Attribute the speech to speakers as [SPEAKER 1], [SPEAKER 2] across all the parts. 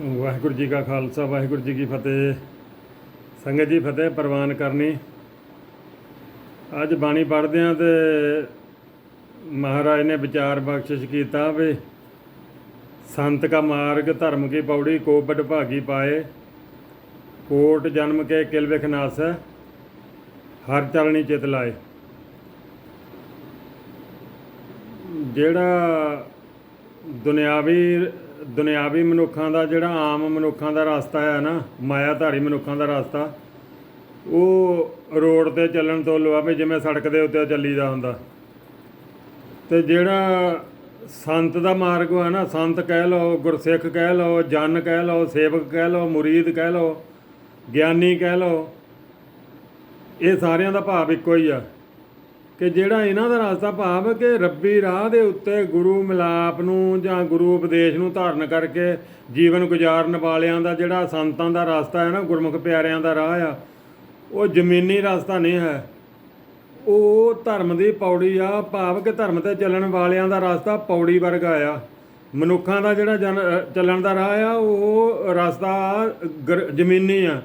[SPEAKER 1] ਵਾਹਿਗੁਰੂ ਜੀ ਕਾ ਖਾਲਸਾ, ਵਾਹਿਗੁਰੂ ਜੀ ਕੀ ਫਤਿਹ। ਸੰਗਤ ਜੀ ਫਤਿਹ ਪ੍ਰਵਾਨ ਕਰਨੀ। ਅੱਜ ਬਾਣੀ ਪੜ੍ਹਦੇ ਆਂ ਤੇ ਮਹਾਰਾਜ ਨੇ ਵਿਚਾਰ ਬਖਸ਼ਿਸ਼ ਕੀਤਾ ਵੀ ਸੰਤ ਕਾ ਮਾਰਗ, ਧਰਮ ਕੀ ਪੌੜੀ, ਕੋਪਟ ਭਾਗੀ ਪਾਏ। ਕੋਟ ਜਨਮ ਕੇ ਕਿਲ ਵਿਖਨਾਸ ਹਰ ਚਲਣੀ ਚਿਤ ਲਾਏ। ਜਿਹੜਾ ਦੁਨਿਆਵੀ ਦੁਨਿਆਵੀ ਮਨੁੱਖਾਂ ਦਾ ਜਿਹੜਾ ਆਮ ਮਨੁੱਖਾਂ ਦਾ ਰਸਤਾ ਹੈ ਨਾ, ਮਾਇਆਧਾਰੀ ਮਨੁੱਖਾਂ ਦਾ ਰਸਤਾ, ਉਹ ਰੋਡ ਤੇ ਚੱਲਣ ਤੋਂ ਲਵਾ ਵੀ ਜਿਵੇਂ ਸੜਕ ਦੇ ਉੱਤੇ ਚੱਲੀਦਾ ਹੁੰਦਾ। ਤੇ ਜਿਹੜਾ ਸੰਤ ਦਾ ਮਾਰਗ ਹੈ ਨਾ, ਸੰਤ ਕਹਿ ਲਓ, ਗੁਰਸਿੱਖ ਕਹਿ ਲਓ, ਜਨ ਕਹਿ ਲਓ, ਸੇਵਕ ਕਹਿ ਲਓ, ਮੁਰੀਦ ਕਹਿ ਲਓ, ਗਿਆਨੀ ਕਹਿ ਲਓ, ਇਹ ਸਾਰਿਆਂ ਦਾ ਭਾਵ ਇੱਕੋ ਹੀ ਆ। ਕਿ ਜਿਹੜਾ ਇਹਨਾਂ ਦਾ ਰਸਤਾ ਭਾਵ ਕਿ ਰੱਬੀ ਰਾਹ ਦੇ ਉੱਤੇ ਗੁਰੂ ਮਿਲਾਪ ਨੂੰ ਜਾਂ ਗੁਰੂ ਉਪਦੇਸ਼ ਨੂੰ ਧਾਰਨ ਕਰਕੇ ਜੀਵਨ ਗੁਜ਼ਾਰਨ ਵਾਲਿਆਂ ਦਾ ਜਿਹੜਾ ਸੰਤਾਂ ਦਾ ਰਸਤਾ ਹੈ ਨਾ, ਗੁਰਮੁਖ ਪਿਆਰਿਆਂ ਦਾ ਰਾਹ ਆ, ਉਹ ਜ਼ਮੀਨੀ ਰਸਤਾ ਨਹੀਂ ਹੈ। ਉਹ ਧਰਮ ਦੀ ਪੌੜੀ ਆ, ਭਾਵ ਕਿ ਧਰਮ ਤੇ ਚੱਲਣ ਵਾਲਿਆਂ ਦਾ ਰਸਤਾ ਪੌੜੀ ਵਰਗਾ ਆ। ਮਨੁੱਖਾਂ ਦਾ ਜਿਹੜਾ ਜਨ, ਚੱਲਣ ਦਾ ਰਾਹ ਆ, ਉਹ ਰਸਤਾ ਗਰ- ਜ਼ਮੀਨੀ ਆ।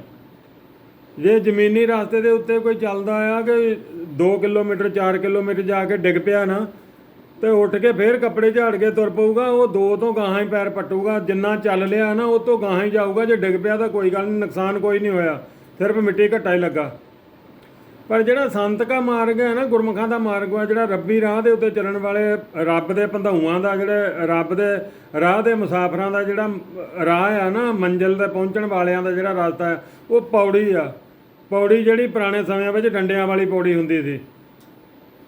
[SPEAKER 1] ਜੇ ਜ਼ਮੀਨੀ ਰਸਤੇ ਦੇ ਉੱਤੇ ਕੋਈ ਚੱਲਦਾ ਆ ਕਿ 2 ਕਿਲੋਮੀਟਰ 4 ਕਿਲੋਮੀਟਰ ਜਾ ਕੇ ਡਿੱਗ ਪਿਆ ਨਾ, ਤੇ ਉੱਠ ਕੇ ਫੇਰ ਕੱਪੜੇ ਝਾੜ ਕੇ ਤੁਰ ਪਊਗਾ, ਉਹ ਦੋ ਤੋਂ ਗਾਹਾਂ ਹੀ ਪੈਰ ਪੱਟੂਗਾ, ਜਿੰਨਾ ਚੱਲ ਲਿਆ ਨਾ, ਉਹ ਤੋਂ ਗਾਹਾਂ ਹੀ ਜਾਊਗਾ, ਜੇ ਡਿੱਗ ਪਿਆ ਤਾਂ ਕੋਈ ਗੱਲ ਨਹੀਂ ਨੁਕਸਾਨ ਕੋਈ ਨਹੀਂ ਹੋਇਆ, ਸਿਰਫ ਮਿੱਟੀ ਘੱਟਾ ਹੀ ਲੱਗਾ। ਪਰ ਜਿਹੜਾ ਸੰਤ ਕਾ ਮਾਰਗ ਹੈ ਨਾ, ਗੁਰਮੁਖਾਂ ਦਾ ਮਾਰਗ ਆ ਜਿਹੜਾ ਰੱਬੀ ਰਾਹ ਦੇ ਉੱਤੇ ਚੱਲਣ ਵਾਲੇ ਰੱਬ ਦੇ ਬੰਧਾਊਆਂ ਦਾ, ਜਿਹੜੇ ਰੱਬ ਦੇ ਰਾਹ ਦੇ ਮੁਸਾਫਰਾਂ ਦਾ ਜਿਹੜਾ ਰਾਹ ਆ ਨਾ, ਮੰਜ਼ਿਲ ਤੇ ਪਹੁੰਚਣ ਵਾਲਿਆਂ ਦਾ ਜਿਹੜਾ ਰਸਤਾ ਹੈ, ਉਹ ਪੌੜੀ ਆ। ਪੌੜੀ ਜਿਹੜੀ ਪੁਰਾਣੇ ਸਮਿਆਂ ਵਿੱਚ ਡੰਡਿਆਂ ਵਾਲੀ ਪੌੜੀ ਹੁੰਦੀ ਸੀ।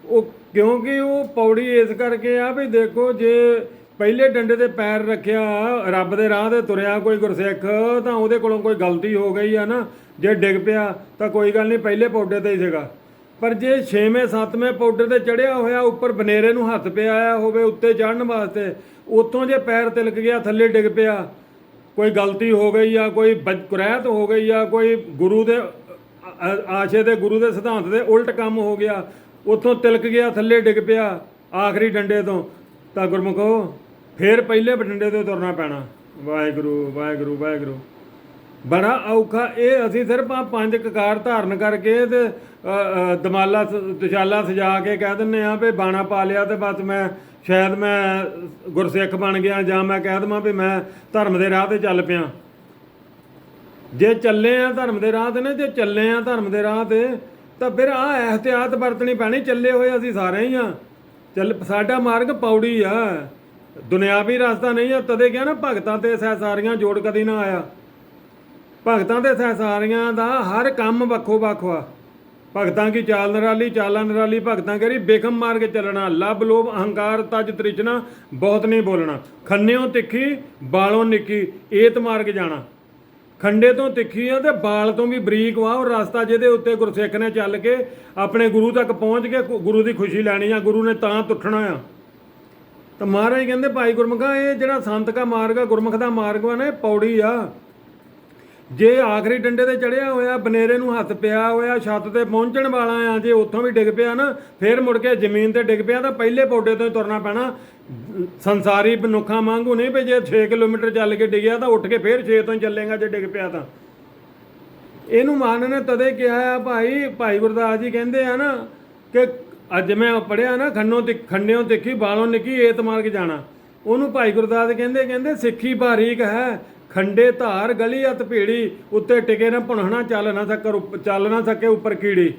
[SPEAKER 1] ਉਹ ਕਿਉਂਕਿ ਉਹ ਪੌੜੀ ਇਸ ਕਰਕੇ ਆ ਵੀ ਦੇਖੋ ਜੇ ਪਹਿਲੇ ਡੰਡੇ ਤੇ ਪੈਰ ਰੱਖਿਆ ਰੱਬ ਦੇ ਰਾਹ ਤੇ ਤੁਰਿਆ ਕੋਈ ਗੁਰਸਿੱਖ, ਤਾਂ ਉਹਦੇ ਕੋਲੋਂ ਕੋਈ ਗਲਤੀ ਹੋ ਗਈ ਆ ਨਾ। ਜੇ ਡਿੱਗ ਪਿਆ, ਤਾਂ ਕੋਈ ਗੱਲ ਨਹੀਂ, ਪਹਿਲੇ ਪੌਡੇ ਤੇ ਹੀ ਸੀਗਾ। ਪਰ ਜੇ 6ਵੇਂ 7ਵੇਂ ਪੌੜੇ ਤੇ ਚੜਿਆ ਹੋਇਆ ਉੱਪਰ ਬਨੇਰੇ ਨੂੰ ਹੱਥ ਪਿਆ ਆਇਆ ਹੋਵੇ ਉੱਤੇ ਚੜਨ ਵਾਸਤੇ, ਉੱਥੋਂ ਜੇ ਪੈਰ ਤਿਲਕ ਗਿਆ, ਥੱਲੇ ਡਿੱਗ ਪਿਆ, ਕੋਈ ਗਲਤੀ ਹੋ ਗਈ ਆ, ਕੋਈ ਬਦ- ਹੋ ਗਈ ਆ, ਕੋਈ ਗੁਰੂ ਦੇ ਆਸ਼ੇ ਦੇ ਗੁਰੂ ਦੇ ਸਿਧਾਂਤ ਦੇ ਉਲਟ ਕੰਮ ਹੋ ਗਿਆ। ਉੱਥੋਂ ਤਿਲਕ ਗਿਆ, ਥੱਲੇ ਡਿੱਗ ਪਿਆ ਆਖਰੀ ਡੰਡੇ ਤੋਂ। ਤਾਂ ਗੁਰਮੁਖੋ, ਫੇਰ ਪਹਿਲੇ ਡੰਡੇ ਤੋਂ ਤੁਰਨਾ ਪੈਣਾ। ਵਾਹਿਗੁਰੂ ਵਾਹਿਗੁਰੂ ਵਾਹਿਗੁਰੂ। ਬੜਾ ਔਖਾ। ਇਹ ਅਸੀਂ ਸਿਰਫ ਆ ਪੰਜ ਕਕਾਰ ਧਾਰਨ ਕਰਕੇ ਤੇ ਦਮਾਲਾ ਸ- ਸਜਾ ਕੇ ਕਹਿ ਦਿੰਨੇ ਆ ਵੀ ਬਾਣਾ ਪਾ ਲਿਆ ਤੇ ਬਸ ਮੈਂ, ਸ਼ਾਇਦ ਮੈਂ ਗੁਰਸਿੱਖ ਬਣ ਗਿਆ ਜਾਂ ਮੈਂ ਕਹਿ ਦਵਾਂ ਵੀ ਮੈਂ ਧਰਮ ਦੇ ਰਾਹ ਤੇ ਚੱਲ ਪਿਆ। ਜੇ ਚੱਲੇ ਆ ਧਰਮ ਦੇ ਰਾਹ ਤੇ ਨਾ, ਜੇ ਚੱਲੇ ਆ ਧਰਮ ਦੇ ਰਾਹ ਤੇ ਤਾਂ ਫਿਰ ਆ ਇਹਤਿਆਤ ਵਰਤਣੀ ਪੈਣੀ, ਚੱਲੇ ਹੋਏ ਅਸੀਂ ਸਾਰੇ ਹੀ ਆ। ਚੱਲ, ਸਾਡਾ ਮਾਰਗ ਪੌੜੀ ਆ। ਦੁਨਿਆਵੀ ਰਸਤਾ ਨਹੀਂ ਆ, ਤਦੇ ਕਿਹਾ ਨਾ ਭਗਤਾਂ ਤੇ ਸਹਿਸਾਰੀਆਂ ਜੋੜ ਕਦੀ ਨਾ ਆਇਆ। ਭਗਤਾਂ ਤੇ ਸਹਿਸਾਰੀਆਂ ਦਾ ਹਰ ਕੰਮ ਵੱਖੋ ਵੱਖ ਆ। ਭਗਤਾਂ ਕੀ ਚਾਲ ਨਰਾਲੀ, ਚਾਲਾਂ ਨਰਾਲੀ, ਭਗਤਾਂ ਕਰੀ ਬੇਖਮ ਮਾਰ ਕੇ ਚੱਲਣਾ ਲੱਭ ਲੋਭ ਅਹੰਕਾਰ ਤਜ ਤ੍ਰਿਸ਼ਨਾ, ਬਹੁਤ ਨਹੀਂ ਬੋਲਣਾ। ਖੰਨਿਓ ਤਿੱਖੀ, ਬਾਲੋਂ ਨਿੱਕੀ, ਏਤ ਮਾਰ ਕੇ ਜਾਣਾ। ਖੰਡੇ ਤੋਂ ਤਿੱਖੀ ਆ ਤੇ ਬਾਲ ਤੋਂ ਵੀ ਬਰੀਕ ਵਾ। ਉਹ ਰਸਤਾ ਜਿਹਦੇ ਉੱਤੇ ਗੁਰਸਿੱਖ ਨੇ ਚੱਲ ਕੇ ਆਪਣੇ ਗੁਰੂ ਤੱਕ ਪਹੁੰਚ ਕੇ ਗੁਰੂ ਦੀ ਖੁਸ਼ੀ ਲੈਣੀ ਆ। ਗੁਰੂ ਨੇ ਤਾਂ ਤੁੱਠਣਾ ਆ। ਤਾਂ ਮਹਾਰਾਜ ਕਹਿੰਦੇ, ਭਾਈ ਗੁਰਮੁਖਾ, ਇਹ ਜਿਹੜਾ ਸੰਤ ਕਾ ਮਾਰਗ ਆ, ਗੁਰਮੁਖ ਦਾ ਮਾਰਗ ਵਾ ਨਾ, ਇਹ ਪੌੜੀ ਆ। ਜੇ ਆਖਰੀ ਡੰਡੇ ਤੇ ਚੜਿਆ ਹੋਇਆ, ਬਨੇਰੇ ਨੂੰ ਹੱਥ ਪਿਆ ਹੋਇਆ, ਛੱਤ ਤੇ ਪਹੁੰਚਣ ਵਾਲਾ ਆ, ਜੇ ਉੱਥੋਂ ਵੀ ਡਿੱਗ ਪਿਆ ਨਾ, ਫੇਰ ਮੁੜ ਕੇ ਜ਼ਮੀਨ ਤੇ ਡਿੱਗ ਪਿਆ, ਤਾਂ ਪਹਿਲੇ ਪੌੜੇ ਤੋਂ ਹੀ ਤੁਰਨਾ ਪੈਣਾ। ਸੰਸਾਰੀ ਮਨੁੱਖਾਂ ਵਾਂਗੂ ਨਹੀਂ ਵੀ ਜੇ 6 ਕਿਲੋਮੀਟਰ ਚੱਲ ਕੇ ਡਿੱਗਿਆ, ਤਾਂ ਉੱਠ ਕੇ ਫੇਰ 6 ਤੋਂ ਹੀ ਚੱਲੇਗਾ ਜੇ ਡਿੱਗ ਪਿਆ ਤਾਂ। ਇਹਨੂੰ ਮਾਨ ਨੇ ਤਦੇ ਕਿਹਾ ਆ, ਭਾਈ ਭਾਈ ਗੁਰਦਾਸ ਜੀ ਕਹਿੰਦੇ ਆ ਨਾ ਕਿ ਅੱਜ ਮੈਂ ਪੜਿਆ ਨਾ ਖੰਨੋਂ ਤੇ, ਖੰਡਿਓਂ ਤਿੱਖੀ ਬਾਲੋਂ ਨਿੱਕੀ, ਏਤ ਮਾਰ ਕੇ ਜਾਣਾ। ਉਹਨੂੰ ਭਾਈ ਗੁਰਦਾਸ ਕਹਿੰਦੇ ਕਹਿੰਦੇ, ਸਿੱਖੀ ਬਾਰੀਕ ਹੈ ਖੰਡੇ ਧਾਰ ਗਲੀ ਅਤ ਭੀੜੀ, ਉੱਤੇ ਟਿਕੇ ਨਾ ਭੁਣਹਣਾ ਚੱਲ ਨਾ ਸਕ ਚੱਲ ਨਾ ਸਕੇ ਉੱਪਰ ਕੀੜੀ।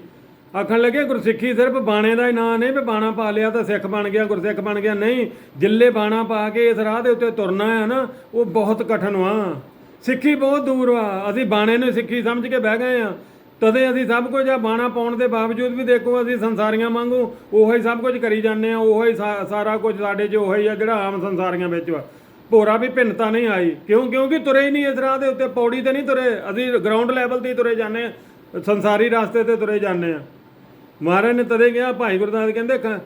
[SPEAKER 1] ਆਖਣ ਲੱਗੇ, ਗੁਰਸਿੱਖੀ ਸਿਰਫ ਬਾਣੇ ਦਾ ਹੀ ਨਾਂ ਨਹੀਂ, ਵੀ ਬਾਣਾ ਪਾ ਲਿਆ ਤਾਂ ਸਿੱਖ ਬਣ ਗਿਆ, ਗੁਰਸਿੱਖ ਬਣ ਗਿਆ। ਨਹੀਂ, ਜਿੱਲੇ ਬਾਣਾ ਪਾ ਕੇ ਇਸ ਰਾਹ ਦੇ ਉੱਤੇ ਤੁਰਨਾ ਹੈ ਨਾ, ਉਹ ਬਹੁਤ ਕਠਨ ਵਾ। ਸਿੱਖੀ ਬਹੁਤ ਦੂਰ ਵਾ। ਅਸੀਂ ਬਾਣੇ ਨੂੰ ਸਿੱਖੀ ਸਮਝ ਕੇ ਬਹਿ ਗਏ ਆ। ਤਦੇ ਅਸੀਂ ਸਭ ਕੁਝ ਆ, ਬਾਣਾ ਪਾਉਣ ਦੇ ਬਾਵਜੂਦ ਵੀ ਦੇਖੋ, ਅਸੀਂ ਸੰਸਾਰੀਆਂ ਵਾਂਗੂ ਉਹੋ ਹੀ ਸਭ ਕੁਝ ਕਰੀ ਜਾਂਦੇ ਆ, ਉਹੋ ਹੀ ਸਾ- ਸਾਰਾ ਕੁਝ ਸਾਡੇ 'ਚ ਉਹੋ ਹੀ ਆ, ਜਿਹੜਾ ਆਮ ਸੰਸਾਰੀਆਂ ਵਿੱਚ ਵਾ। ਭੋਰਾ ਵੀ ਭਿੰਨਤਾ ਨਹੀਂ ਆਈ। ਕਿਉਂ? ਕਿਉਂਕਿ ਤੁਰੇ ਹੀ ਨਹੀਂ ਇਸ ਰਾਹ ਦੇ ਉੱਤੇ, ਪੌੜੀ ਤੇ ਨਹੀਂ ਤੁਰੇ। ਅਸੀਂ ਗਰਾਊਂਡ ਲੈਵਲ ਤੇ ਹੀ ਤੁਰੇ ਜਾਂਦੇ ਆ ਸੰਸਾਰੀ ਰਸਤੇ ਤੇ ਤੁਰੇ ਜਾਂਦੇ ਆ ਮਹਾਰਾਜ ਨੇ ਤਦੇ ਕਿਹਾ, ਭਾਈ ਗੁਰਦਾਸ ਕਹਿੰਦੇ, ਖ-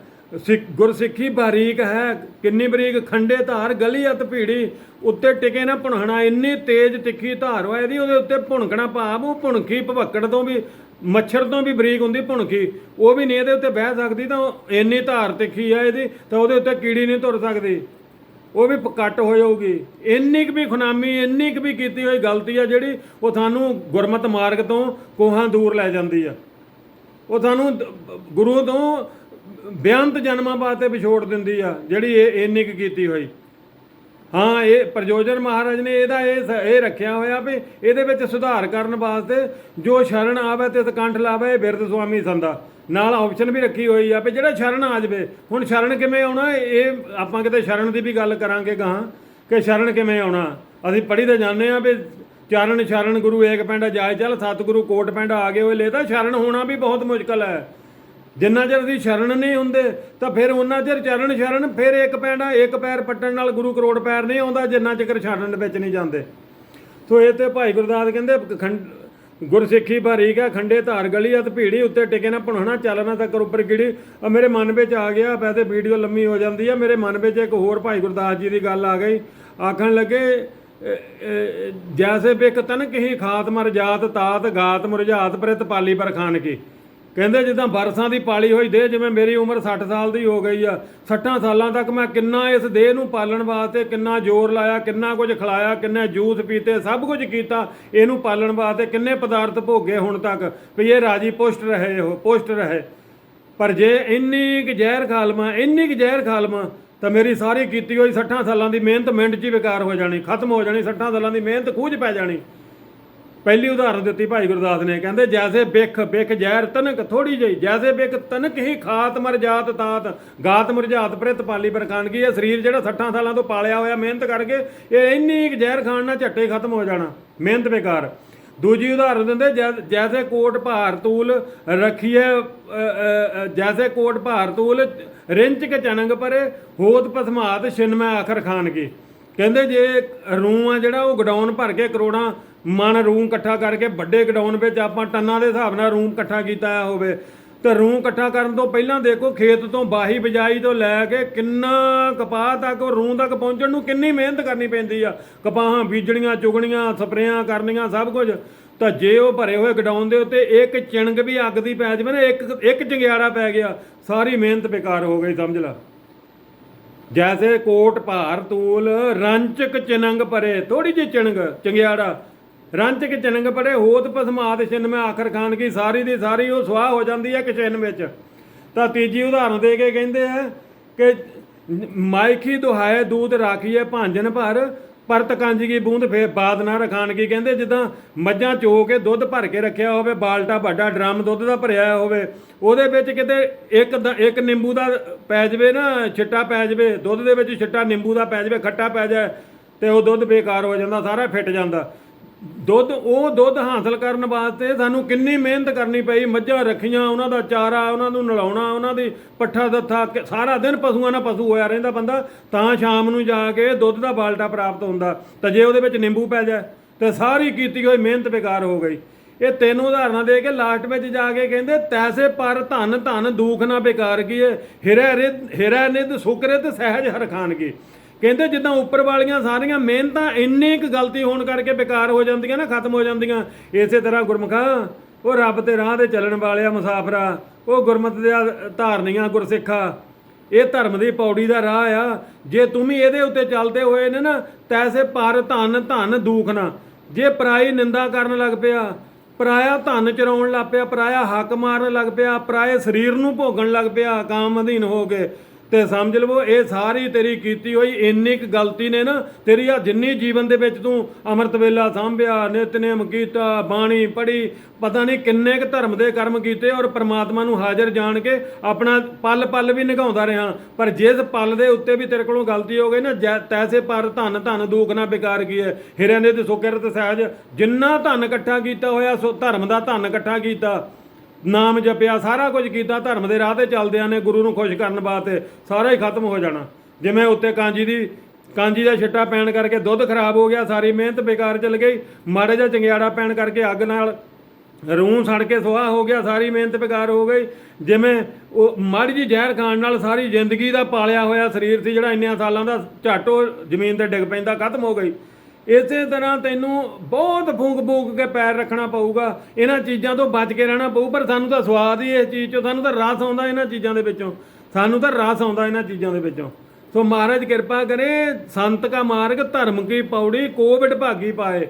[SPEAKER 1] ਸਿੱਖ ਗੁਰਸਿੱਖੀ ਬਾਰੀਕ ਹੈ, ਕਿੰਨੀ ਬਰੀਕ, ਖੰਡੇ ਧਾਰ, ਗਲੀ ਅਤ ਭੀੜੀ, ਉੱਤੇ ਟਿਕੇ ਨਾ ਭੁਣਕਣਾ ਇੰਨੀ ਤੇਜ਼ ਤਿੱਖੀ ਧਾਰ ਵਾ ਇਹਦੀ, ਉਹਦੇ ਉੱਤੇ ਭੁਣਕਣਾ ਭਾਵ, ਉਹ ਭੁਣਕੀ ਭਵੱਕੜ ਤੋਂ ਵੀ, ਮੱਛਰ ਤੋਂ ਵੀ ਬਰੀਕ ਹੁੰਦੀ ਭੁਣਕੀ। ਉਹ ਵੀ ਨਹੀਂ ਇਹਦੇ ਉੱਤੇ ਬਹਿ ਸਕਦੀ, ਤਾਂ ਉਹ ਇੰਨੀ ਧਾਰ ਤਿੱਖੀ ਆ ਇਹਦੀ, ਤਾਂ ਉਹਦੇ ਉੱਤੇ ਕੀੜੀ ਨਹੀਂ ਤੁਰ ਸਕਦੀ। ਉਹ ਵੀ ਘੱਟ ਹੋ ਜਾਊਗੀ ਇੰਨੀ ਕੁ ਵੀ ਖੁਨਾਮੀ, ਇੰਨੀ ਕੁ ਵੀ ਕੀਤੀ ਹੋਈ ਗਲਤੀ ਆ ਜਿਹੜੀ ਉਹ ਤੁਹਾਨੂੰ ਗੁਰਮਤ ਮਾਰਗ ਤੋਂ ਕੋਹਾਂ ਦੂਰ ਲੈ ਜਾਂਦੀ ਆ। ਉਹ ਤੁਹਾਨੂੰ ਗੁਰੂ ਤੋਂ ਬੇਅੰਤ ਜਨਮਾਂ ਵਾਸਤੇ ਵਿਛੋੜ ਦਿੰਦੀ ਆ, ਜਿਹੜੀ ਇਹ ਇੰਨੀ ਕੁ ਕੀਤੀ ਹੋਈ। ਹਾਂ, ਇਹ ਪ੍ਰਯੋਜਨ ਮਹਾਰਾਜ ਨੇ ਇਹਦਾ ਇਹ ਸ- ਇਹ ਰੱਖਿਆ ਹੋਇਆ ਵੀ ਇਹਦੇ ਵਿੱਚ ਸੁਧਾਰ ਕਰਨ ਵਾਸਤੇ ਜੋ ਸ਼ਰਨ ਆਵੇ ਤੇ ਕੰਠ ਲਾਵੇ, ਇਹ ਬਿਰਧ ਸੁਆਮੀ ਸੰਦਾ ਨਾਲ ਆਪਸ਼ਨ ਵੀ ਰੱਖੀ ਹੋਈ ਆ ਵੀ ਜਿਹੜਾ ਸ਼ਰਨ ਆ ਜਾਵੇ। ਹੁਣ ਸ਼ਰਨ ਕਿਵੇਂ ਆਉਣਾ? ਇਹ ਆਪਾਂ ਕਿਤੇ ਸ਼ਰਨ ਦੀ ਵੀ ਗੱਲ ਕਰਾਂਗੇ ਗਾਂ ਕਿ ਸ਼ਰਨ ਕਿਵੇਂ ਆਉਣਾ? ਅਸੀਂ ਪੜ੍ਹੀ ਤਾਂ ਜਾਂਦੇ ਆ ਵੀ ਚਰਨ ਸ਼ਰਨ ਗੁਰੂ ਏਕ ਪਿੰਡ ਜਾਇ ਚੱਲ ਸਤਿਗੁਰੂ ਕੋਟ ਪਿੰਡ ਆ ਗਏ ਹੋਏ। ਲੈ ਤਾਂ ਸ਼ਰਨ ਹੋਣਾ ਵੀ ਬਹੁਤ ਮੁਸ਼ਕਲ ਹੈ। ਜਿੰਨਾ ਚਿਰ ਅਸੀਂ ਸ਼ਰਨ ਨਹੀਂ ਹੁੰਦੇ, ਤਾਂ ਫਿਰ ਉਹਨਾਂ ਚਿਰ ਚਰਨ ਸ਼ਰਨ, ਫਿਰ ਇੱਕ ਪੈਂਡਾ ਇੱਕ ਪੈਰ ਪੱਟਣ ਨਾਲ ਗੁਰੂ ਕਰੋੜ ਪੈਰ ਨਹੀਂ ਆਉਂਦਾ, ਜਿੰਨਾ ਚਿਰ ਸ਼ਰਨ ਦੇ ਵਿੱਚ ਨਹੀਂ ਜਾਂਦੇ। ਸੋ ਇਹ ਤੇ ਭਾਈ ਗੁਰਦਾਸ ਕਹਿੰਦੇ, ਖੰਡ ਗੁਰਸਿੱਖੀ ਭਰੀ ਆ, ਖੰਡੇ ਧਾਰ ਗਲੀ ਆ ਭੀੜੀ ਉੱਤੇ ਟਿਕੇ ਨਾ ਭੁਣਨਾ ਚੱਲਣਾ ਤਾਂ ਕਰ ਉੱਪਰ ਗਿੜੀ। ਆ ਮੇਰੇ ਮਨ ਵਿੱਚ ਆ ਗਿਆ ਵੈਸੇ ਵੀਡੀਓ ਲੰਮੀ ਹੋ ਜਾਂਦੀ ਆ, ਮੇਰੇ ਮਨ ਵਿੱਚ ਇੱਕ ਹੋਰ ਭਾਈ ਗੁਰਦਾਸ ਜੀ ਦੀ ਗੱਲ ਆ ਗਈ। ਆਖਣ ਲੱਗੇ ਜੈਸੇ ਬਿਕ ਤਨ ਕਹੀ ਖਾਤ ਮਰ ਜਾਤ, ਤਾਤ ਗਾਤ ਮੁਰਝਾਤ, ਪ੍ਰਤ ਪਾਲੀ ਪਰ ਖਾਨ ਕੀ ਕਹਿੰਦੇ ਜਿੱਦਾਂ ਬਰਸਾਂ ਦੀ ਪਾਲੀ ਹੋਈ ਦੇਹ, ਜਿਵੇਂ ਮੇਰੀ ਉਮਰ 60 ਸਾਲ ਦੀ ਹੋ ਗਈ ਆ 60 ਸਾਲਾਂ ਤੱਕ ਮੈਂ ਕਿੰਨਾ ਇਸ ਦੇਹ ਨੂੰ ਪਾਲਣ ਵਾਸਤੇ ਕਿੰਨਾ ਜ਼ੋਰ ਲਾਇਆ, ਕਿੰਨਾ ਕੁਝ ਖਿਲਾਇਆ, ਕਿੰਨੇ ਜੂਸ ਪੀਤੇ, ਸਭ ਕੁਝ ਕੀਤਾ, ਇਹਨੂੰ ਪਾਲਣ ਵਾਸਤੇ ਕਿੰਨੇ ਪਦਾਰਥ ਭੋਗੇ ਹੁਣ ਤੱਕ, ਵੀ ਇਹ ਰਾਜੀ ਪੁਸ਼ਟ ਰਹੇ ਉਹ ਪੁਸ਼ਟ ਰਹੇ। ਪਰ ਜੇ ਇੰਨੀ ਕੁ ਜ਼ਹਿਰ ਖਾਲਮਾ ਇੰਨੀ ਕੁ ਜ਼ਹਿਰ ਖਾਲਮਾ ਤਾਂ ਮੇਰੀ ਸਾਰੀ ਕੀਤੀ ਹੋਈ 60 ਸਾਲਾਂ ਦੀ ਮਿਹਨਤ ਮਿੰਟ 'ਚ ਹੀ ਬੇਕਾਰ ਹੋ ਜਾਣੀ, ਖਤਮ ਹੋ ਜਾਣੀ 60 ਸਾਲਾਂ ਦੀ ਮਿਹਨਤ ਖੂਜ ਪੈ ਜਾਣੀ। ਪਹਿਲੀ ਉਦਾਹਰਨ ਦਿੱਤੀ ਭਾਈ ਗੁਰਦਾਸ ਨੇ, ਕਹਿੰਦੇ, ਜੈਸੇ ਬਿਖ ਬਿਖ ਜ਼ਹਿਰ ਤਨਕ ਥੋੜੀ ਜਿਹੀ, ਜੈਸੇ ਬਿਖ ਤਨਕ ਹੀ ਖਾਤ ਮਰ ਜਾਤ ਤਾਤ, ਗਾਤ ਮੁਰਝਾਤ ਪ੍ਰਿਤ ਪਾਲੀ ਬਰਖਾਨ ਇਹ ਸਰੀਰ ਜਿਹੜਾ 60 ਸਾਲਾਂ ਤੋਂ ਪਾਲਿਆ ਹੋਇਆ, ਮਿਹਨਤ ਕਰਕੇ ਇਹ ਇੰਨੀ ਕੁ ਜ਼ਹਿਰ ਖਾਣ ਨਾਲ ਝੱਟੇ ਖਤਮ ਹੋ ਜਾਣਾ, ਮਿਹਨਤ ਬੇਕਾਰ। ਦੂਜੀ ਉਦਾਹਰਨ ਦਿੰਦੇ, ਜੈ- ਜੈਸੇ ਕੋਟ ਭਾਰ ਤੂਲ ਰਖੀਏ ਜੈਸੇ ਕੋਟ ਭਾਰ ਤੂਲ ਰਿੰਚ ਕੇ ਚਨੰਗ ਪਰੇ, ਹੋਤ ਪਸਮਾਤ ਛਿਨਮੈ ਆਖਰ ਖਾਨ ਕੀ ਕਹਿੰਦੇ, ਜੇ ਰੂੰ ਆ ਜਿਹੜਾ, ਉਹ ਗਡਾਉਣ ਭਰ ਕੇ ਕਰੋੜਾਂ ਮਨ ਰੂੰ ਇਕੱਠਾ ਕਰਕੇ ਵੱਡੇ ਗਡਾਊਨ ਵਿੱਚ ਆਪਾਂ ਟੰਨਾਂ ਦੇ ਹਿਸਾਬ ਨਾਲ ਰੂੰ ਇਕੱਠਾ ਕੀਤਾ ਹੋਵੇ। ਤੇ ਰੂੰ ਇਕੱਠਾ ਕਰਨ ਤੋਂ ਪਹਿਲਾਂ ਦੇਖੋ, ਖੇਤ ਤੋਂ ਬਾਹੀ ਬਜਾਈ ਤੋਂ ਲੈ ਕੇ ਕਿੰਨਾ ਕਪਾਹ ਤੱਕ, ਉਹ ਰੂੰ ਤੱਕ ਪਹੁੰਚਣ ਨੂੰ ਕਿੰਨੀ ਮਿਹਨਤ ਕਰਨੀ ਪੈਂਦੀ ਆ। ਕਪਾਹਾਂ ਬੀਜਣੀਆਂ, ਚੁਗਣੀਆਂ, ਸਪਰੇਆਂ ਕਰਨੀਆਂ, ਸਭ ਕੁਝ। ਤਾਂ ਜੇ ਉਹ ਭਰੇ ਹੋਏ ਗਡਾਊਨ ਦੇ ਉੱਤੇ ਇੱਕ ਚਿਣਗ ਵੀ ਅੱਗ ਦੀ ਪੈ ਜਾਵੇ ਨਾ, ਇੱਕ ਇੱਕ ਚੰਗਿਆੜਾ ਪੈ ਗਿਆ, ਸਾਰੀ ਮਿਹਨਤ ਬੇਕਾਰ ਹੋ ਗਈ, ਸਮਝ ਲਾ। ਜੈਸੇ ਕੋਟ ਭਾਰ ਤੂਲ, ਰੰਚਕ ਚਿਨੰਗ ਭਰੇ ਥੋੜੀ ਜਿਹੀ ਚਿਣਗ ਚੰਗਿਆੜਾ। ਰੰਚਕ ਚਿਨੰਗ ਪਰੇ ਹੋਤ ਪਸਮਾਦ ਛਿਨ ਮੈਂ ਆਖਰ ਖਾਨ ਕੀ, ਸਾਰੀ ਦੀ ਸਾਰੀ ਉਹ ਸਵਾਹ ਹੋ ਜਾਂਦੀ ਹੈ ਕਿਚਨ ਵਿੱਚ। ਤਾਂ ਤੀਜੀ ਉਦਾਹਰਨ ਦੇ ਕੇ ਕਹਿੰਦੇ ਆ ਕਿ ਮਾਇਖੀ ਦੁਹਾਏ ਦੂਤ ਰਾਖੀਏ ਭਾਂਜਨ ਭਰ, ਪਰਤ ਕੰਜ ਕੀ ਬੂੰਦ ਫੇ ਬਾਦ ਨਾ ਰਖਾਨ ਕੀ ਕਹਿੰਦੇ, ਜਿੱਦਾਂ ਮੱਝਾਂ ਚੋ ਕੇ ਦੁੱਧ ਭਰ ਕੇ ਰੱਖਿਆ ਹੋਵੇ, ਬਾਲਟਾ ਵੱਡਾ ਡਰਮ ਦੁੱਧ ਦਾ ਭਰਿਆ ਹੋਵੇ, ਉਹਦੇ ਵਿੱਚ ਕਿਤੇ ਇੱਕ ਦ- ਇੱਕ ਨਿੰਬੂ ਦਾ ਪੈ ਜਵੇ ਨਾ, ਛਿੱਟਾ ਪੈ ਜਵੇ, ਦੁੱਧ ਦੇ ਵਿੱਚ ਛਿੱਟਾ ਨਿੰਬੂ ਦਾ ਪੈ ਜਵੇ, ਖੱਟਾ ਪੈ ਜਾਏ, ਤੇ ਉਹ ਦੁੱਧ ਬੇਕਾਰ ਹੋ ਜਾਂਦਾ, ਸਾਰਾ ਫਿੱਟ ਜਾਂਦਾ। ਦੁੱਧ, ਉਹ ਦੁੱਧ ਹਾਸਲ ਕਰਨ ਵਾਸਤੇ ਸਾਨੂੰ ਕਿੰਨੀ ਮਿਹਨਤ ਕਰਨੀ ਪਈ, ਮੱਝਾਂ ਰੱਖੀਆਂ, ਉਹਨਾਂ ਦਾ ਚਾਰਾ, ਉਹਨਾਂ ਨੂੰ ਨਲਾਉਣਾ, ਉਹਨਾਂ ਦੀ ਪੱਠਾ ਦੱਥਾ ਸਾਰਾ ਦਿਨ ਪਸ਼ੂਆਂ ਨਾਲ ਪਸ਼ੂ ਹੋਇਆ ਰਹਿੰਦਾ ਬੰਦਾ, ਤਾਂ ਸ਼ਾਮ ਨੂੰ ਜਾ ਕੇ ਦੁੱਧ ਦਾ ਬਾਲਟਾ ਪ੍ਰਾਪਤ ਹੁੰਦਾ, ਤਾਂ ਜੇ ਉਹਦੇ ਵਿੱਚ ਨਿੰਬੂ ਪੈ ਜਾਏ, ਤੇ ਸਾਰੀ ਕੀਤੀ ਹੋਈ ਮਿਹਨਤ ਬੇਕਾਰ ਹੋ ਗਈ। ਇਹ ਤਿੰਨ ਉਦਾਹਰਨਾਂ ਦੇ ਕੇ ਲਾਸਟ ਵਿੱਚ ਜਾ ਕੇ ਕਹਿੰਦੇ, ਤੈਸੇ ਪਰ ਧਨ ਧਨ ਦੂਖ ਨਾ ਬੇਕਾਰ ਕੀਏ, ਹਿਰੈ ਰਿਦ ਹਿਰੈ ਨਿਦ ਸੁਕਰਿਤ ਸਹਿਜ ਹਰ ਖਾਨ ਕੀ ਕਹਿੰਦੇ ਜਿੱਦਾਂ ਉੱਪਰ ਵਾਲੀਆਂ ਸਾਰੀਆਂ ਮਿਹਨਤਾਂ ਇੰਨੀ ਕੁ ਗਲਤੀ ਹੋਣ ਕਰਕੇ ਬੇਕਾਰ ਹੋ ਜਾਂਦੀਆਂ ਨਾ, ਖਤਮ ਹੋ ਜਾਂਦੀਆਂ। ਇਸੇ ਤਰ੍ਹਾਂ ਗੁਰਮਖਾ, ਉਹ ਰੱਬ ਤੇ ਰਾਹ ਤੇ ਚੱਲਣ ਵਾਲਿਆ ਮੁਸਾਫਰਾ, ਉਹ ਗੁਰਮਤ ਦੇ ਧਾਰਨੀਆਂ ਗੁਰਸਿੱਖਾ। ਇਹ ਧਰਮ ਦੀ ਪੌੜੀ ਦਾ ਰਾਹ ਆ। ਜੇ ਤੂੰ ਵੀ ਇਹਦੇ ਉੱਤੇ ਚੱਲਦੇ ਹੋਏ ਨੇ ਨਾ, ਤੈਸੇ ਪਰ ਧਨ ਧਨ ਦੂਖ ਨਾ। ਜੇ ਪਰਾਈ ਨਿੰਦਾ ਕਰਨ ਲੱਗ ਪਿਆ, ਪਰਾਇਆ ਧਨ ਚਰਾਉਣ ਲੱਗ ਪਿਆ, ਪਰਾਇਆ ਹੱਕ ਮਾਰਨ ਲੱਗ ਪਿਆ, ਪਰਾਏ ਸਰੀਰ ਨੂੰ ਭੋਗਣ ਲੱਗ ਪਿਆ, ਕਾਮ ਅਧੀਨ ਹੋ ਕੇ ਤੇ ਸਮਝ ਲਵੋ, ਇਹ ਸਾਰੀ ਤੇਰੀ ਕੀਤੀ ਹੋਈ ਇੰਨੀ ਕੁ ਗਲਤੀ ਨੇ ਨਾ, ਤੇਰੀ ਆ ਜਿੰਨੀ ਜੀਵਨ ਦੇ ਵਿੱਚ ਤੂੰ ਅੰਮ੍ਰਿਤ ਵੇਲਾ ਸਾਂਭਿਆ ਨਿਤਨੇਮ ਕੀਤਾ, ਬਾਣੀ ਪੜ੍ਹੀ, ਪਤਾ ਨਹੀਂ ਕਿੰਨੇ ਕੁ ਧਰਮ ਦੇ ਕਰਮ ਕੀਤੇ ਔਰ ਪ੍ਰਮਾਤਮਾ ਨੂੰ ਹਾਜ਼ਰ ਜਾਣ ਕੇ ਆਪਣਾ ਪਲ ਪਲ ਵੀ ਨਿਭਾਉਂਦਾ ਰਿਹਾ। ਪਰ ਜਿਸ ਪਲ ਦੇ ਉੱਤੇ ਵੀ ਤੇਰੇ ਕੋਲੋਂ ਗਲਤੀ ਹੋ ਗਈ ਨਾ, ਜੈ- ਤੈਸੇ ਪਰ ਧਨ ਧਨ ਦੂਖ ਨਾ ਬੇਕਾਰ ਕੀ ਹੈ ਹਿਰਿਆਂ ਦੇ ਤੇ ਸੁਕਿਰਤ ਸਹਿਜ, ਜਿੰਨਾ ਧਨ ਇਕੱਠਾ ਕੀਤਾ ਹੋਇਆ, ਸੋ ਧਰਮ ਦਾ ਧਨ ਇਕੱਠਾ ਕੀਤਾ। ਨਾਮ ਜਪਿਆ, ਸਾਰਾ ਕੁਝ ਕੀਤਾ, ਧਰਮ ਦੇ ਰਾਹ ਤੇ ਚੱਲਦਿਆਂ ਨੇ ਗੁਰੂ ਨੂੰ ਖੁਸ਼ ਕਰਨ ਵਾਸਤੇ ਸਾਰਾ ਹੀ ਖਤਮ ਹੋ ਜਾਣਾ। ਜਿਵੇਂ ਉੱਤੇ ਕਾਂਜੀ ਦੀ, ਕਾਂਜੀ ਦਾ ਛਿੱਟਾ ਪੈਣ ਕਰਕੇ ਦੁੱਧ ਖਰਾਬ ਹੋ ਗਿਆ, ਸਾਰੀ ਮਿਹਨਤ ਬੇਕਾਰ ਚਲ ਗਈ, ਮਾੜੇ ਜਿਹਾ ਚੰਗਿਆੜਾ ਪੈਣ ਕਰਕੇ ਅੱਗ ਨਾਲ ਰੂਹ ਸੜ ਕੇ ਸੁਆਹ ਹੋ ਗਿਆ, ਸਾਰੀ ਮਿਹਨਤ ਬੇਕਾਰ ਹੋ ਗਈ। ਜਿਵੇਂ ਉਹ ਮਾੜੀ ਜੀ ਜ਼ਹਿਰ ਖਾਣ ਨਾਲ ਸਾਰੀ ਜ਼ਿੰਦਗੀ ਦਾ ਪਾਲਿਆ ਹੋਇਆ ਸਰੀਰ ਸੀ ਜਿਹੜਾ ਇੰਨਿਆਂ ਸਾਲਾਂ ਦਾ ਝਾਟੋ ਜ਼ਮੀਨ ਤੇ ਡਿੱਗ ਪੈਂਦਾ, ਖਤਮ ਹੋ ਗਈ। ਇਸੇ ਤਰ੍ਹਾਂ ਤੈਨੂੰ ਬਹੁਤ ਫੂਕ ਫੂਕ ਕੇ ਪੈਰ ਰੱਖਣਾ ਪਊਗਾ। ਇਹਨਾਂ ਚੀਜ਼ਾਂ ਤੋਂ ਬਚ ਕੇ ਰਹਿਣਾ ਪਊ, ਪਰ ਸਾਨੂੰ ਤਾਂ ਸਵਾਦ ਹੀ ਇਸ ਚੀਜ਼ ਚੋਂ, ਸਾਨੂੰ ਤਾਂ ਰਸ ਆਉਂਦਾ ਇਹਨਾਂ ਚੀਜ਼ਾਂ ਦੇ ਵਿੱਚੋਂ। ਸਾਨੂੰ ਤਾਂ ਰਸ ਆਉਂਦਾ ਇਹਨਾਂ ਚੀਜ਼ਾਂ ਦੇ ਵਿੱਚੋਂ। ਸੋ ਮਹਾਰਾਜ ਕਿਰਪਾ ਕਰੇ, ਸੰਤ ਕਾ ਮਾਰਗ, ਧਰਮ ਕੀ ਪੌੜੀ, ਕੋਵਿਡ ਭਾਗੀ ਪਾਏ।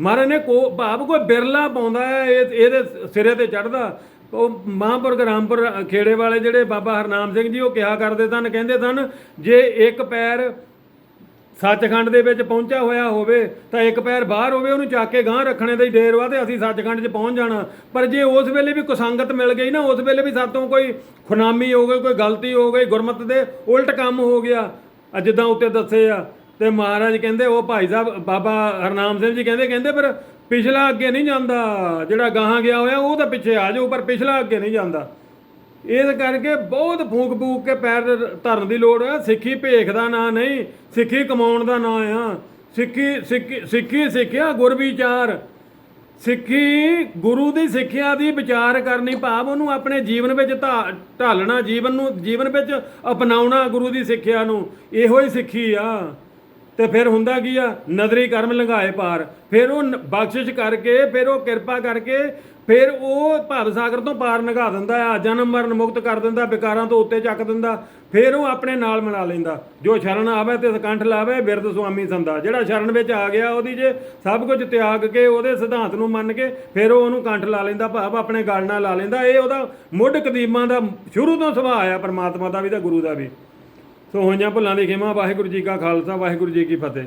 [SPEAKER 1] ਮਹਾਰਾਜ ਨੇ ਕੋ, ਭਾਵ ਕੋਈ ਬਿਰਲਾ ਪਾਉਂਦਾ ਹੈ, ਇਹ, ਇਹਦੇ ਸਿਰੇ ਤੇ ਚੜਦਾ ਉਹ ਮਹਾਂਪੁਰ ਰਾਮਪੁਰ, ਖੇੜੇ ਵਾਲੇ ਜਿਹੜੇ ਬਾਬਾ ਹਰਨਾਮ ਸਿੰਘ ਜੀ, ਉਹ ਕਿਹਾ ਕਰਦੇ ਸਨ, ਕਹਿੰਦੇ ਸਨ, ਜੇ ਇੱਕ ਪੈਰ ਸੱਚਖੰਡ ਦੇ ਵਿੱਚ ਪਹੁੰਚਿਆ ਹੋਇਆ ਹੋਵੇ ਤਾਂ ਇੱਕ ਪੈਰ ਬਾਹਰ ਹੋਵੇ ਉਹਨੂੰ ਚੱਕ ਕੇ ਗਾਂਹ ਰੱਖਣੇ ਦਾ ਹੀ ਢੇਰ ਵਾ ਤੇ ਅਸੀਂ ਸੱਚਖੰਡ 'ਚ ਪਹੁੰਚ ਜਾਣਾ। ਪਰ ਜੇ ਉਸ ਵੇਲੇ ਵੀ ਕੁਸੰਗਤ ਮਿਲ ਗਈ ਨਾ, ਉਸ ਵੇਲੇ ਵੀ ਸਾਤੋਂ ਕੋਈ ਖੁਨਾਮੀ ਹੋ ਗਈ, ਕੋਈ ਗਲਤੀ ਹੋ ਗਈ, ਗੁਰਮਤ ਦੇ ਉਲਟ ਕੰਮ ਹੋ ਗਿਆ। ਜਿੱਦਾਂ ਉੱਤੇ ਦੱਸੇ ਆ ਤੇ ਮਹਾਰਾਜ ਕਹਿੰਦੇ, ਉਹ ਭਾਈ ਸਾਹਿਬ, ਬਾਬਾ ਹਰਨਾਮ ਸਿੰਘ ਜੀ ਕਹਿੰਦੇ ਕਹਿੰਦੇ ਪਰ ਪਿਛਲਾ ਅੱਗੇ ਨਹੀਂ ਜਾਂਦਾ। ਜਿਹੜਾ ਗਾਹਾਂ ਗਿਆ ਹੋਇਆ, ਉਹ ਤਾਂ ਪਿੱਛੇ ਆ ਜਾਊ, ਪਰ ਪਿਛਲਾ ਅੱਗੇ ਨਹੀਂ ਜਾਂਦਾ। ਇਸ ਕਰਕੇ ਬਹੁਤ ਫੂਕ ਫੂਕ ਕੇ ਪੈਰ ਧਰਨ ਦੀ ਲੋੜ ਹੈ ਸਿੱਖੀ ਭੇਖ ਦਾ ਨਾਂ ਨਹੀਂ, ਸਿੱਖੀ ਕਮਾਉਣ ਦਾ ਨਾਂ ਆ। ਸਿੱਖੀ ਸਿੱਖੀ ਸਿੱਖੀ ਸਿੱਖਿਆ ਗੁਰ ਵਿਚਾਰ। ਸਿੱਖੀ ਗੁਰੂ ਦੀ ਸਿੱਖਿਆ ਦੀ ਵਿਚਾਰ ਕਰਨੀ ਭਾਵ ਉਹਨੂੰ ਆਪਣੇ ਜੀਵਨ ਵਿੱਚ ਢਾ- ਢਾਲਣਾ, ਜੀਵਨ ਨੂੰ, ਜੀਵਨ ਵਿੱਚ ਅਪਣਾਉਣਾ ਗੁਰੂ ਦੀ ਸਿੱਖਿਆ ਨੂੰ। ਇਹੋ ਹੀ ਸਿੱਖੀ ਆ। ਤੇ ਫਿਰ ਹੁੰਦਾ ਕੀ ਆ? ਨਦਰੀ ਕਰਮ ਲੰਘਾਏ ਪਾਰ। ਫਿਰ ਉਹ ਨ- ਬਖਸ਼ਿਸ਼ ਕਰਕੇ, ਫਿਰ ਉਹ ਕਿਰਪਾ ਕਰਕੇ ਫਿਰ ਉਹ ਭਵ ਸਾਗਰ ਤੋਂ ਪਾਰ ਲੰਘਾ ਦਿੰਦਾ ਆ, ਜਨਮ ਮਰਨ ਮੁਕਤ ਕਰ ਦਿੰਦਾ, ਵਿਕਾਰਾਂ ਤੋਂ ਉੱਤੇ ਚੱਕ ਦਿੰਦਾ, ਫਿਰ ਉਹ ਆਪਣੇ ਨਾਲ ਮਿਲਾ ਲੈਂਦਾ। ਜੋ ਸ਼ਰਨ ਆਵੇ ਤੇ ਸਕੰਠ ਲਾਵੇ, ਬਿਰਧ ਸੁਆਮੀ ਸੰਦਾ। ਜਿਹੜਾ ਸ਼ਰਨ ਵਿੱਚ ਆ ਗਿਆ, ਉਹਦੀ ਜੇ ਸਭ ਕੁਝ ਤਿਆਗ ਕੇ, ਉਹਦੇ ਸਿਧਾਂਤ ਨੂੰ ਮੰਨ ਕੇ, ਫਿਰ ਉਹ ਉਹਨੂੰ ਕੰਠ ਲਾ ਲੈਂਦਾ, ਭਾਵ ਆਪਣੇ ਗਲ ਨਾਲ ਲਾ ਲੈਂਦਾ। ਇਹ ਉਹਦਾ ਮੁੱਢ ਕਦੀਮਾਂ ਦਾ ਸ਼ੁਰੂ ਤੋਂ ਸੁਭਾਅ ਆ, ਪਰਮਾਤਮਾ ਦਾ ਵੀ ਤੇ ਗੁਰੂ ਦਾ ਵੀ। ਸੋ ਹੋਈਆਂ ਭੁੱਲਾਂ ਦੀ ਖਿਮਾ, ਵਾਹਿਗੁਰੂ ਜੀ ਕਾ ਖਾਲਸਾ, ਵਾਹਿਗੁਰੂ ਜੀ ਕੀ ਫਤਿਹ।